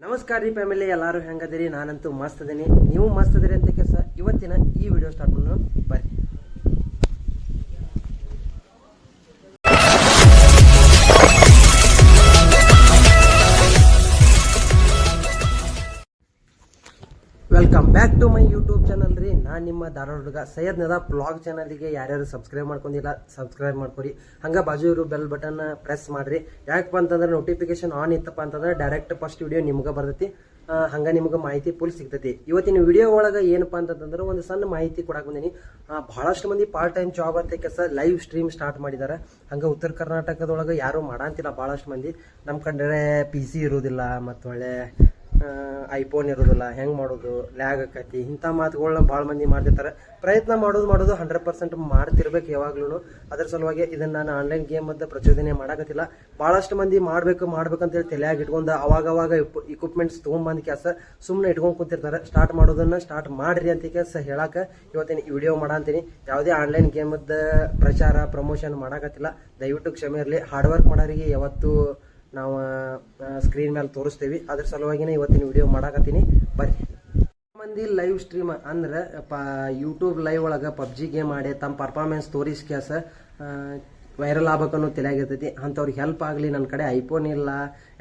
ನಮಸ್ಕಾರ ರೀ ಫ್ಯಾಮಿಲಿ ಎಲ್ಲರೂ ಹೆಂಗದಿರಿ? ನಾನಂತೂ ಮಸ್ತ್ ಅದೀನಿ. ನೀವು ಮಸ್ತ್ ಅದೀರಿ ಅಂತ ಕೆಲಸ ಇವತ್ತಿನ ಈ ವಿಡಿಯೋ ಸ್ಟಾರ್ಟ್ ಮಾಡೋಣ. ಬರ್ರಿ. Welcome back to my YouTube channel ರೀ. ನಾನು ನಿಮ್ಮ ಧಾರವಾಡ ಹುಡುಗ ಸೈಯದ್ ನದ ಬ್ಲಾಗ್ ಚಾನಲ್ಗೆ ಯಾರ್ಯಾರು ಸಬ್ಸ್ಕ್ರೈಬ್ ಮಾಡ್ಕೊಂಡಿಲ್ಲ ಸಬ್ಸ್ಕ್ರೈಬ್ ಮಾಡ್ಕೊರಿ ಹಂಗೆ ಬಾಜು ಇರೋ ಬೆಲ್ ಬಟನ್ ಪ್ರೆಸ್ ಮಾಡಿರಿ. ಯಾಕಪ್ಪ ಅಂತಂದ್ರೆ ನೋಟಿಫಿಕೇಶನ್ ಆನ್ ಇತ್ತಪ್ಪ ಅಂತಂದ್ರೆ ಡೈರೆಕ್ಟ್ ಫಸ್ಟ್ ವಿಡಿಯೋ ನಿಮ್ಗೆ ಬರ್ತೈತಿ. ಹಂಗೆ ನಿಮ್ಗೆ ಮಾಹಿತಿ ಫುಲ್ ಸಿಗ್ತೈತಿ. ಇವತ್ತಿನ ವಿಡಿಯೋ ಒಳಗೆ ಏನಪ್ಪ ಅಂತಂದ್ರೆ ಒಂದು ಸಣ್ಣ ಮಾಹಿತಿ ಕೊಡಕ್ಕೆ ಬಂದೀನಿ. ಭಾಳಷ್ಟು ಮಂದಿ ಪಾರ್ಟ್ ಟೈಮ್ ಜಾಬ್ ಅಂತ ಕೆಲಸ ಲೈವ್ ಸ್ಟ್ರೀಮ್ ಸ್ಟಾರ್ಟ್ ಮಾಡಿದ್ದಾರೆ ಹಂಗೆ ಉತ್ತರ ಕರ್ನಾಟಕದೊಳಗೆ ಯಾರೂ ಮಾಡಂತಿಲ್ಲ ಭಾಳಷ್ಟು ಮಂದಿ. ನಮ್ಮ ಕಂಡ್ರೆ ಪಿ ಸಿ ಇರೋದಿಲ್ಲ, ಮತ್ತು ಒಳ್ಳೆ ಐಫೋನ್ ಇರೋದಿಲ್ಲ, ಹೆಂಗೆ ಮಾಡೋದು ಲ್ಯಾಗ್ ಆಕೈತಿ, ಇಂಥ ಮಾತುಗಳನ್ನ ಭಾಳ ಮಂದಿ ಮಾಡ್ತಿರ್ತಾರೆ. ಪ್ರಯತ್ನ ಮಾಡೋದು ಮಾಡೋದು ಹಂಡ್ರೆಡ್ ಪರ್ಸೆಂಟ್ ಮಾಡ್ತಿರ್ಬೇಕು ಯಾವಾಗ್ಲೂ ಅದ್ರ ಸಲುವಾಗಿ ಇದನ್ನ ನಾನು ಆನ್ಲೈನ್ ಗೇಮ್ ಅಂತ ಪ್ರಚೋದನೆ ಮಾಡಕತ್ತಿಲ್ಲ. ಭಾಳಷ್ಟು ಮಂದಿ ಮಾಡಬೇಕು, ಮಾಡ್ಬೇಕಂತೇಳಿ ತಲೆಯಾಗಿ ಇಟ್ಕೊಂಡು ಅವಾಗ ಅವಾಗ ಇಕ್ವಿಪ್ಮೆಂಟ್ಸ್ ತೊಗೊಂಬಂದು ಕೆಲಸ ಸುಮ್ಮನೆ ಇಟ್ಕೊಂಡು ಕೂತಿರ್ತಾರೆ. ಸ್ಟಾರ್ಟ್ ಮಾಡೋದನ್ನ ಸ್ಟಾರ್ಟ್ ಮಾಡ್ರಿ ಅಂತ ಕೆಲಸ ಹೇಳಕ್ಕೆ ಇವತ್ತಿನ ಈ ವಿಡಿಯೋ ಮಾಡಂತೀನಿ ಯಾವುದೇ ಆನ್ಲೈನ್ ಗೇಮದ ಪ್ರಚಾರ ಪ್ರಮೋಷನ್ ಮಾಡಕತ್ತಿಲ್ಲ. ದಯವಿಟ್ಟು ಕ್ಷಮೆ ಇರಲಿ. ಹಾರ್ಡ್ ವರ್ಕ್ ಮಾಡೋರಿಗೆ ಯಾವತ್ತೂ ನಾವು ಸ್ಕ್ರೀನ್ ಮೇಲೆ ತೋರಿಸ್ತೀವಿ. ಅದ್ರ ಸಲುವಾಗಿನೇ ಇವತ್ತಿನ ವಿಡಿಯೋ ಮಾಡಾಕತ್ತೀನಿ. ಬರ್ರಿ. ಮಂದಿ ಲೈವ್ ಸ್ಟ್ರೀಮ್ ಅಂದ್ರೆ ಯೂಟ್ಯೂಬ್ ಲೈವ್ ಒಳಗೆ ಪಬ್ಜಿ ಗೇಮ್ ಆಡಿ ತಮ್ಮ ಪರ್ಫಾರ್ಮೆನ್ಸ್ ತೋರಿಸ್ಕ್ಯಾಸ ವೈರಲ್ ಆಗ್ಬೇಕನ್ನೋ ತಿಳಿಯಾಗಿರ್ತೈತಿ ಅಂಥವ್ರಿಗೆ ಹೆಲ್ಪ್ ಆಗಲಿ. ನನ್ನ ಕಡೆ ಐಫೋನ್ ಇಲ್ಲ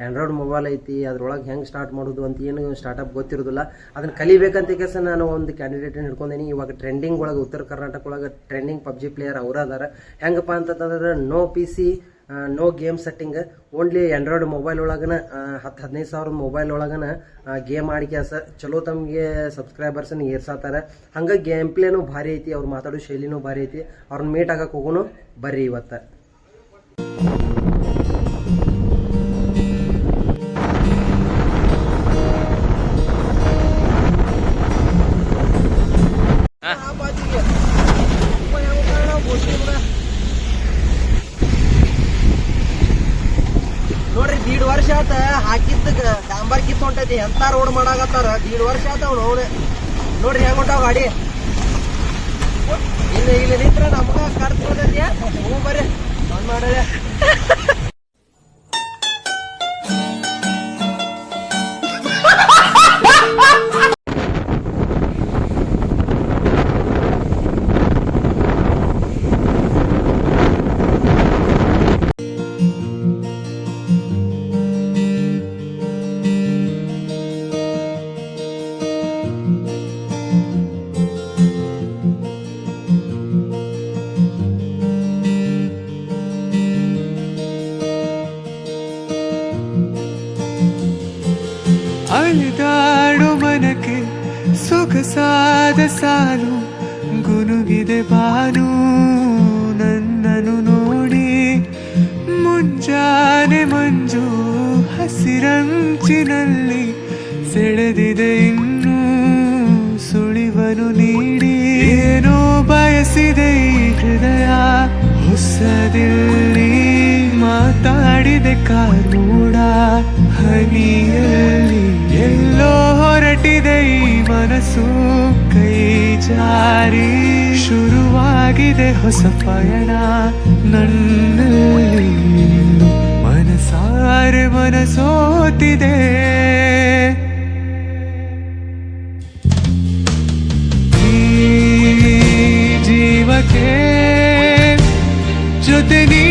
ಆ್ಯಂಡ್ರಾಯ್ಡ್ ಮೊಬೈಲ್ ಐತಿ, ಅದ್ರೊಳಗೆ ಹೆಂಗೆ ಸ್ಟಾರ್ಟ್ ಮಾಡೋದು ಅಂತ ಏನು ಸ್ಟಾರ್ಟಪ್ ಗೊತ್ತಿರೋದಿಲ್ಲ. ಅದನ್ನ ಕಲಿಬೇಕಂತ ಕೆಲಸ ನಾನು ಒಂದು ಕ್ಯಾಂಡಿಡೇಟ್ ಹಿಡ್ಕೊಂಡೇನಿ. ಇವಾಗ ಟ್ರೆಂಡಿಂಗ್ ಒಳಗೆ, ಉತ್ತರ ಕರ್ನಾಟಕ ಒಳಗೆ ಟ್ರೆಂಡಿಂಗ್ ಪಬ್ಜಿ ಪ್ಲೇಯರ್ ಅವ್ರ ಅದಾರ. ಹೆಂಗಪ್ಪ ಅಂತಂದ್ರೆ no P C no game setting only android mobile ಒಳಗನ ಹತ್ತು ಹದಿನೈದು ಸಾವಿರದ ಮೊಬೈಲ್ ಒಳಗನ ಗೇಮ್ ಆಡಿಕೆ ಕೆಲಸ ಚಲೋ ತಮಗೆ ಸಬ್ಸ್ಕ್ರೈಬರ್ಸನ್ನು ಏರ್ಸಾತಾರೆ. ಹಂಗೆ ಗೇಮ್ ಪ್ಲೇನೂ ಭಾರಿ ಐತಿ, ಅವ್ರು ಮಾತಾಡೋ ಶೈಲಿನೂ ಭಾರಿ ಐತಿ. ಅವ್ರನ್ನ ಮೀಟ್ ಆಗಕ್ಕೆ ಹೋಗೋನು ಬರ್ರಿ ಇವತ್ತು. ದೀಡ್ ವರ್ಷ ಆತ ಹಾಕಿದ್ದ ಡಾಂಬರ್ ಕಿತ್ ಹೊಂಟೈತಿ, ಎಂತ ರೋಡ್ ಮಾಡಾಕತ್ತಾರ? ದೀಡ್ ವರ್ಷ ಆತ ಅವ್ನು ನೋಡಿ ನೋಡ್ರಿ ಹೆಂಗ್ ಹೊಂಟಾವ ಗಾಡಿ. ಇಲ್ಲಿ ಇಲ್ಲಿ ನಿಂತ್ರ ನಮ್ಗ ಖರ್ಚು ಹೋದ್ಯಾ ಹ್ಞೂ ಬರ್ರಿ, ಬಂದ್ ಮಾಡ್ರಿ. ಸಾಲು, ಗುನುಗಿದೆ ಬಾನು ನನ್ನನು ನೋಡಿ ಮುಂಜಾನೆ ಮಂಜು ಹಸಿರಂಚಿನಲ್ಲಿ ಸೆಳೆದಿದೆ ಇನ್ನೂ ಸುಳಿವನು ನೀಡಿ. ಏನೋ ಬಯಸಿದೆ ಹೃದಯ, ಹೊಸದಿಲ್ಲಿ ಮಾತಾಡಿದೆ ಕಾನೂಡ. ಹನಿಯಲ್ಲಿ ಮನಸ್ಸು ಕೈ ಜಾರಿ. ಶುರುವಾಗಿದೆ ಹೊಸ ಪಯಣ ನನ್ನ ಮನಸಾರೆ ಮನಸೋತಿದೆ. ಜೀವಕ್ಕೆ ಜೊತೆ ನೀನಿರಲು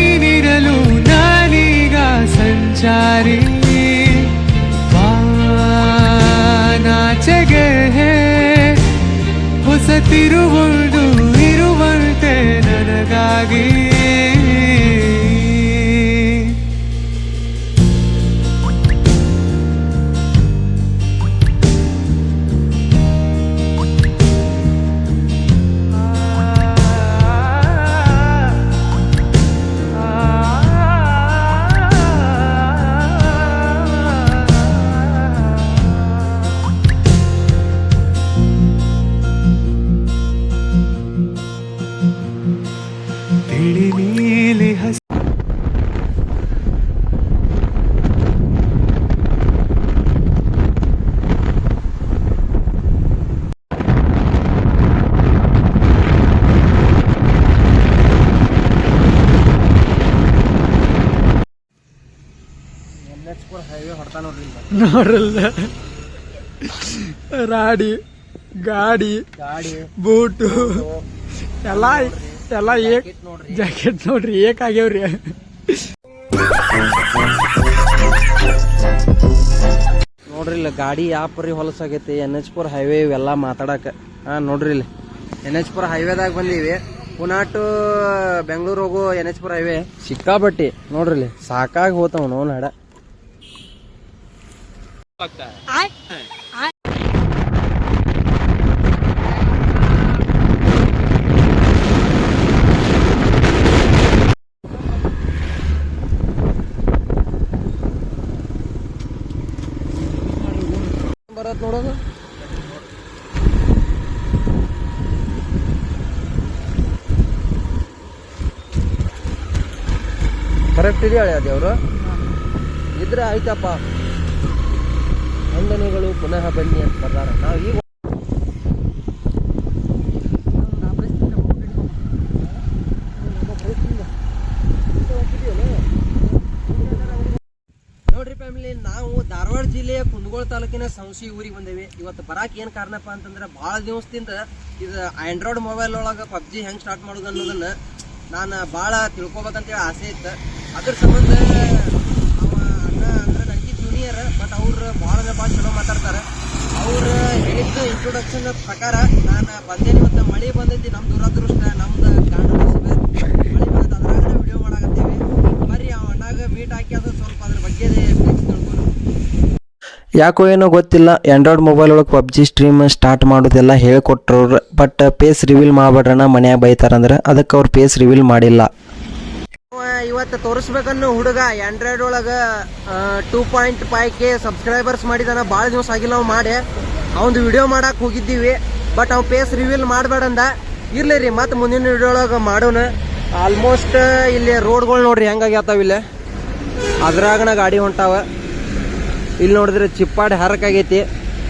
ತಿರುವೊಂದು ಇರುವಂತೆ ನನಗಾಗಿ. ನೋಡ್ರಲ್ಲ? ರಾಡಿ ಗಾಡಿ ಬೂಟು ಎಲ್ಲ ಎಲ್ಲ ಏಕ್ ಜಾಕೆಟ್ ನೋಡ್ರಿ. ಏಕ್ ಆಗ್ಯಾವ್ರಿ ನೋಡ್ರಿ ಇಲ್ಲ ಗಾಡಿ ಯಾವ ಪರಿ ಹೊಲಸಾಗೈತಿ ಎನ್ ಎಚ್ ಪುರ್ ಹೈವೇ ಇವೆಲ್ಲ ಮಾತಾಡಕ ಹಾ ನೋಡ್ರಿ ಇಲ್ಲಿ ಎನ್ ಎಚ್ ಪುರ್ ಹೈವೇದಾಗ ಬಂದೀವಿ. ಪುನಾ ಟು ಬೆಂಗಳೂರು ಹೋಗೋ ಎನ್ ಎಚ್ ಪುರ್ ಹೈವೇ ಸಿಕ್ಕಾಬಟ್ಟಿ ನೋಡ್ರಿ ಇಲ್ಲಿ ಸಾಕಾಗಿ ಹೋತಾವ ನೋನ್ ಹಡ ಬರತ್ ನೋಡೋದು. ಕರೆಕ್ಟ್ ಇದೆಯಾ ಅವರು ಇದ್ರೆ ಆಯ್ತಪ್ಪ. ವಂದನೆಗಳು ಪುನಃ ಬನ್ನಿ ಅಂತ ಬರ್ದಾರ. ನಾವು ಈಗ ನೋಡ್ರಿ ಫ್ಯಾಮಿಲಿ, ನಾವು ಧಾರವಾಡ ಜಿಲ್ಲೆಯ ಕುಂದಗೋಳ ತಾಲೂಕಿನ ಸಂಶಿ ಊರಿಗೆ ಬಂದೇವಿ. ಇವತ್ತು ಬರಾಕ್ ಏನ್ ಕಾರಣಪ್ಪ ಅಂತಂದ್ರೆ ಭಾಳ ದಿವಸದಿಂದ ಇದು ಆಂಡ್ರಾಯ್ಡ್ ಮೊಬೈಲ್ ಒಳಗ ಪಬ್ಜಿ ಹೆಂಗ್ ಸ್ಟಾರ್ಟ್ ಮಾಡೋದು ಅನ್ನೋದನ್ನ ನಾನು ಭಾಳ ತಿಳ್ಕೊಬೇಕಂತೇಳಿ ಆಸೆ ಇತ್ತು. ಅದ್ರ ಸಂಬಂಧ ಜೂನಿಯರ್ ಬಟ್ ಅವ್ರು ಭಾಳ ಭಾಳ ಚಲೋ ಮಾತಾಡ್ತಾರೆ. ಅವ್ರು ಹೇಳಿದ್ದು ಇಂಟ್ರೊಡಕ್ಷನ್ ಪ್ರಕಾರ ನಾನು ಬಂದೇನಿ ಮತ್ತು ಮಳೆ ಬಂದೈತಿ ನಮ್ಮ ದುರದೃಷ್ಟ, ನಮ್ದು ಗಾಂಡ ಮಳೆ ಬಂದ ಅದ್ರಾಗ ವಿಡಿಯೋ ಮಾಡಾಕತ್ತೀವಿ. ಬರ್ರಿ ಅವ ಅಣ್ಣಾಗ ಮೀಟ್ ಹಾಕಿ ಅದು ಸ್ವಲ್ಪ ಅದ್ರ ಬಗ್ಗೆ ಯಾಕೋ ಏನೋ ಗೊತ್ತಿಲ್ಲ ಆಂಡ್ರಾಯ್ಡ್ ಮೊಬೈಲ್ ಒಳಗೆ ಪಬ್ಜಿ ಸ್ಟ್ರೀಮ್ ಸ್ಟಾರ್ಟ್ ಮಾಡೋದೆಲ್ಲ ಹೇಳ್ಕೊಟ್ರವ್ರು ಬಟ್ ಪೇಸ್ ರಿವೀಲ್ ಮಾಡ್ಬೇಡ್ರಣ ಮನ್ಯಾಗ ಬೈತಾರಂದ್ರೆ ಅದಕ್ಕೆ ಅವ್ರು ಪೇಸ್ ರಿವೀಲ್ ಮಾಡಿಲ್ಲ. ಇವತ್ತು ತೋರಿಸ್ಬೇಕನ್ನೋ ಹುಡುಗ ಆಂಡ್ರಾಯ್ಡ್ ಒಳಗೆ two point five K subscribers ಮಾಡಿದಾನ. ಭಾಳ ದಿವಸ ಆಗಿಲ್ಲ ಅವ್ ಮಾಡಿ. ಅವಂದು ವಿಡಿಯೋ ಮಾಡಕ್ಕೆ ಹೋಗಿದ್ದೀವಿ. ಬಟ್ ಅವ್ನು ಪೇಸ್ ರಿವೀಲ್ ಮಾಡಬೇಡಂದ. ಇರ್ಲಿ ರೀ, ಮತ್ತೆ ಮುಂದಿನ ವಿಡಿಯೋ ಒಳಗೆ ಮಾಡೋಣ. ಆಲ್ಮೋಸ್ಟ್ ಇಲ್ಲಿ ರೋಡ್ಗಳು ನೋಡ್ರಿ ಹೆಂಗಾಗ್ಯಾತಾವ ಇಲ್ಲಿ. ಅದ್ರಾಗನ ಗಾಡಿ ಹೊಂಟಾವ. ಇಲ್ಲಿ ನೋಡಿದ್ರೆ ಚಿಪ್ಪಾಡಿ ಹರಕಾಗೈತಿ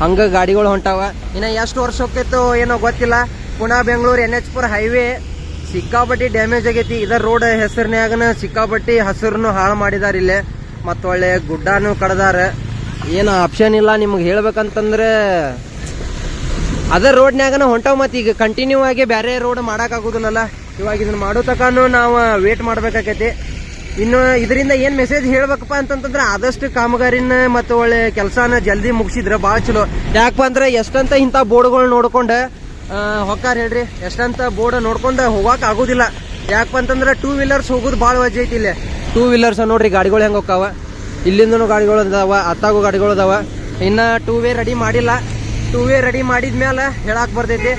ಹಂಗೆ ಗಾಡಿಗಳು ಹೊಂಟಾವ. ಇನ್ನ ಎಷ್ಟು ವರ್ಷ ಹೋಗ್ತೈತೋ ಏನೋ ಗೊತ್ತಿಲ್ಲ. Pune Bengaluru N H four highway ಸಿಕ್ಕಾಪಟ್ಟಿ damage ಆಗೈತಿ. ಇದರ ರೋಡ್ ಹೆಸರಿನ್ಯಾಗನ ಸಿಕ್ಕಾಪಟ್ಟಿ ಹಸಿರನ್ನು ಹಾಳು ಮಾಡಿದಾರ ಇಲ್ಲೇ. ಮತ್ತು ಒಳ್ಳೆ ಗುಡ್ಡಾನು ಕಡ್ದಾರ. ಏನು ಆಪ್ಷನ್ ಇಲ್ಲ ನಿಮ್ಗೆ ಹೇಳ್ಬೇಕಂತಂದ್ರೆ, ಅದ ರೋಡ್ನ್ಯಾಗನ ಹೊಂಟಾವ್ ಮತ್ತು ಈಗ ಕಂಟಿನ್ಯೂ ಆಗಿ ಬೇರೆ ರೋಡ್ ಮಾಡೋಕ್ಕಾಗೋದಿಲ್ಲಲ್ಲ ಇವಾಗ ಇದನ್ನ ಮಾಡೋ ತಕಾನು ನಾವು ವೇಟ್ ಮಾಡ್ಬೇಕಾಕೈತಿ. ಇನ್ನು ಇದರಿಂದ ಏನು ಮೆಸೇಜ್ ಹೇಳ್ಬೇಕಪ್ಪ ಅಂತಂತಂದ್ರೆ ಆದಷ್ಟು ಕಾಮಗಾರಿನ ಮತ್ತು ಒಳ್ಳೆ ಕೆಲಸನ ಜಲ್ದಿ ಮುಗಿಸಿದ್ರೆ ಭಾಳ ಚಲೋ. ಯಾಕಪ್ಪ ಅಂದ್ರೆ ಎಷ್ಟಂತ ಇಂಥ ಬೋರ್ಡ್ಗಳು ನೋಡ್ಕೊಂಡು ಹೊಕ್ಕಾರ ಹೇಳ್ರಿ, ಎಷ್ಟಂತ ಬೋರ್ಡ್ ನೋಡ್ಕೊಂಡು ಹೋಗಕ್ಕೆ ಆಗೋದಿಲ್ಲ. ಯಾಕಪ್ಪ ಅಂತಂದ್ರೆ ಟೂ ವೀಲರ್ಸ್ ಹೋಗೋದು ಭಾಳ ವಜ್ ಐತಿ ಇಲ್ಲಿ. ಟೂ ವೀಲರ್ಸ್ ನೋಡ್ರಿ, ಗಾಡಿಗಳು ಹೆಂಗೆ ಹೋಗ್ತಾವ? ಇಲ್ಲಿಂದನೂ ಗಾಡಿಗಳು ಅದಾವ ಅತ್ತಾಗು ಗಾಡಿಗಳು ಅದಾವ. ಇನ್ನ ಟೂ ವೇ ರೆಡಿ ಮಾಡಿಲ್ಲ. ಟೂ ವೇ ರೆಡಿ ಮಾಡಿದ ಮೇಲೆ ಹೇಳಕ್ ಬರ್ತೈತಿ.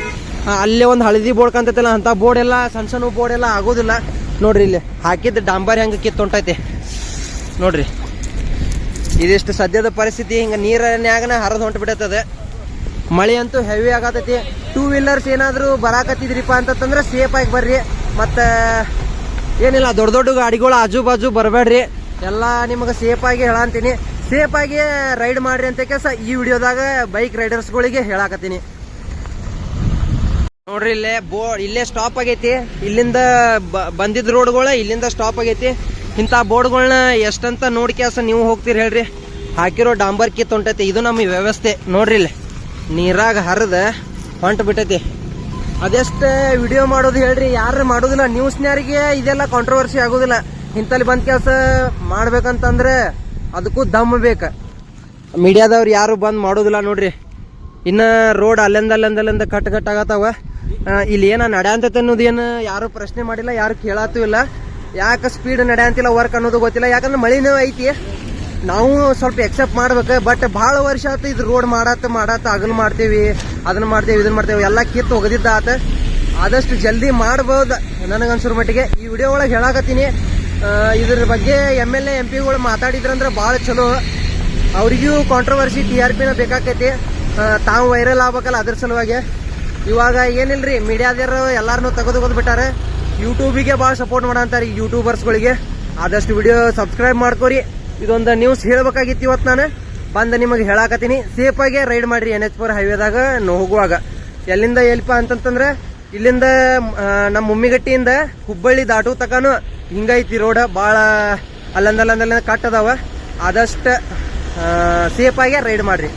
ಅಲ್ಲೇ ಒಂದು ಹಳದಿ ಬೋರ್ಡ್ ಕಾಣ್ತೈತಲ್ಲ ಅಂತ ಬೋರ್ಡ್ ಎಲ್ಲ ಸಣ್ಣ ಸಣ್ಣ ಬೋರ್ಡ್ ಎಲ್ಲ ಆಗೋದಿಲ್ಲ. ನೋಡ್ರಿ ಇಲ್ಲಿ, ಹಾಕಿದ ಡಾಂಬರ್ ಹೆಂಗೆ ಕಿತ್ತೊಂಟೈತಿ. ನೋಡ್ರಿ. ಇದಿಷ್ಟು ಸದ್ಯದ ಪರಿಸ್ಥಿತಿ, ಹಿಂಗೆ ನೀರನ್ಯಾಗನ ಹರಿದು ಹೊಂಟು ಬಿಡತ್ತದ ಮಳೆ ಅಂತೂ ಹೆವಿ ಆಗತೈತಿ. ಟೂ ವೀಲರ್ಸ್ ಏನಾದರೂ ಬರಾಕತ್ತಿದ್ರಿಪ್ಪ ಅಂತಂದ್ರೆ ಸೇಫ್ ಆಗಿ ಬರ್ರಿ. ಮತ್ತು, ಏನಿಲ್ಲ, ದೊಡ್ಡ ದೊಡ್ಡ ಗಾಡಿಗಳು ಆಜು ಬಾಜು ಬರಬೇಡ್ರಿ. ಎಲ್ಲ ನಿಮಗೆ ಸೇಫ್ ಆಗಿ ಹೇಳಂತೀನಿ. ಸೇಫ್ ಆಗಿ ರೈಡ್ ಮಾಡ್ರಿ ಅಂತ ಕೆಲಸ ಈ ವಿಡಿಯೋದಾಗ ಬೈಕ್ ರೈಡರ್ಸ್ಗಳಿಗೆ ಹೇಳಾಕತ್ತೀನಿ. ನೋಡ್ರಿ, ಇಲ್ಲೇ ಬೋ, ಇಲ್ಲೇ ಸ್ಟಾಪ್ ಆಗೈತಿ. ಇಲ್ಲಿಂದ ಬಂದಿದ್ದ ರೋಡ್ಗಳ ಇಲ್ಲಿಂದ ಸ್ಟಾಪ್ ಆಗೈತಿ. ಇಂಥ ಬೋರ್ಡ್ಗಳನ್ನ ಎಷ್ಟಂತ ನೋಡ್ಕ್ಯಾಸ ನೀವು ಹೋಗ್ತೀರಿ ಹೇಳ್ರಿ. ಹಾಕಿರೋ ಡಾಂಬರ್ ಕಿತ್ ಹೊಂಟೈತಿ ಇದು ನಮ್ಮ ವ್ಯವಸ್ಥೆ. ನೋಡ್ರಿ ಇಲ್ಲಿ. ನೀರಾಗ ಹರಿದ ಹೊಂಟು ಬಿಟ್ಟೈತಿ. ಅದೆಷ್ಟು ವಿಡಿಯೋ ಮಾಡೋದು ಹೇಳ್ರಿ ಯಾರು ಮಾಡೋದಿಲ್ಲ ನ್ಯೂಸ್ನ್ಯಾರಿಗೆ ಇದೆಲ್ಲ ಕಾಂಟ್ರವರ್ಸಿ ಆಗೋದಿಲ್ಲ. ಇಂಥಲ್ಲಿ ಬಂದ ಕೆಲಸ ಮಾಡ್ಬೇಕಂತಂದ್ರೆ ಅದಕ್ಕೂ ದಮ್ ಬೇಕು. ಮೀಡಿಯಾದವ್ರು ಯಾರು ಬಂದ್ ಮಾಡೋದಿಲ್ಲ ನೋಡ್ರಿ. ಇನ್ನ ರೋಡ್ ಅಲ್ಲಿಂದ ಅಲ್ಲಿಂದ ಅಲ್ಲಿಂದ ಕಟ್ ಕಟ್ ಆಗತ್ತಾವ. ಇಲ್ಲಿ ಏನ ನಡೆಯಂತೈತೆ ಏನು ಯಾರು ಪ್ರಶ್ನೆ ಮಾಡಿಲ್ಲ, ಯಾರು ಕೇಳತ್ತೂ ಇಲ್ಲ. ಯಾಕೆ ಸ್ಪೀಡ್ ನಡೆಯಂತಿಲ್ಲ ವರ್ಕ್ ಅನ್ನೋದು ಗೊತ್ತಿಲ್ಲ. ಯಾಕಂದ್ರೆ ಮಳಿನೂ ಐತಿ. ನಾವು ಸ್ವಲ್ಪ ಎಕ್ಸೆಪ್ಟ್ ಮಾಡ್ಬೇಕು ಬಟ್ ಭಾಳ ವರ್ಷ ಇದು ರೋಡ್ ಮಾಡತ್ತ ಮಾಡತ್ತ ಅಗಲ್ ಮಾಡ್ತೇವಿ, ಅದನ್ನ ಮಾಡ್ತೇವಿ, ಇದನ್ನ ಮಾಡ್ತೇವಿ, ಎಲ್ಲ ಕಿತ್ತು ಒಗದಿದ್ದ ಆತ ಆದಷ್ಟು ಜಲ್ದಿ ಮಾಡ್ಬೋದು ನನಗನ್ಸೋರ್ ಮಟ್ಟಿಗೆ. ಈ ವಿಡಿಯೋ ಒಳಗೆ ಹೇಳಾಕತ್ತೀನಿ. ಇದ್ರ ಬಗ್ಗೆ ಎಂ ಎಲ್ ಎ ಎಂ ಪಿಗಳು ಮಾತಾಡಿದ್ರಂದ್ರೆ ಭಾಳ ಚಲೋ. ಅವ್ರಿಗೂ ಕಾಂಟ್ರವರ್ಸಿ ಟಿ ಆರ್ ಪಿನ ಬೇಕಾಕೈತಿ. ತಾವು ವೈರಲ್ ಆಗ್ಬೇಕಲ್ಲ ಅದ್ರ ಸಲುವಾಗಿ. ಇವಾಗ ಏನಿಲ್ರಿ ಮೀಡಿಯಾದವರು ಎಲ್ಲಾರನ್ನೂ ತೆಗೆದು ಬಿಟ್ಟಾರೆ. ಯೂಟ್ಯೂಬಿಗೆ ಭಾಳ ಸಪೋರ್ಟ್ ಮಾಡಂತಾರೆ ಯೂಟ್ಯೂಬರ್ಸ್ಗಳಿಗೆ ಆದಷ್ಟು ವಿಡಿಯೋ ಸಬ್ಸ್ಕ್ರೈಬ್ ಮಾಡ್ಕೊರಿ. ಇದೊಂದು ನ್ಯೂಸ್ ಹೇಳ್ಬೇಕಾಗಿತ್ತು ಇವತ್ತು ನಾನು. ಬಂದು ನಿಮಗೆ ಹೇಳಾಕತ್ತೀನಿ. ಸೇಫಾಗೆ ರೈಡ್ ಮಾಡಿರಿ ಎನ್ ಎಚ್ ಫೋರ್ ಹೈವೇದಾಗ ಹೋಗುವಾಗ. ಎಲ್ಲಿಂದ ಎಲ್ಪ ಅಂತಂತಂದ್ರೆ, ಇಲ್ಲಿಂದ ನಮ್ಮ ಮುಮ್ಮಿಗಟ್ಟಿಯಿಂದ ಹುಬ್ಬಳ್ಳಿ ದಾಟು ತಕನು ಹಿಂಗೈತಿ ರೋಡ್ ಭಾಳ ಅಲ್ಲಂದಲ್ಲಂದಲ್ಲ ಅಲ್ಲಂದ ಕಟ್ ಅದಾವ. ಆದಷ್ಟು ಸೇಫಾಗಿ ರೈಡ್ ಮಾಡ್ರಿ.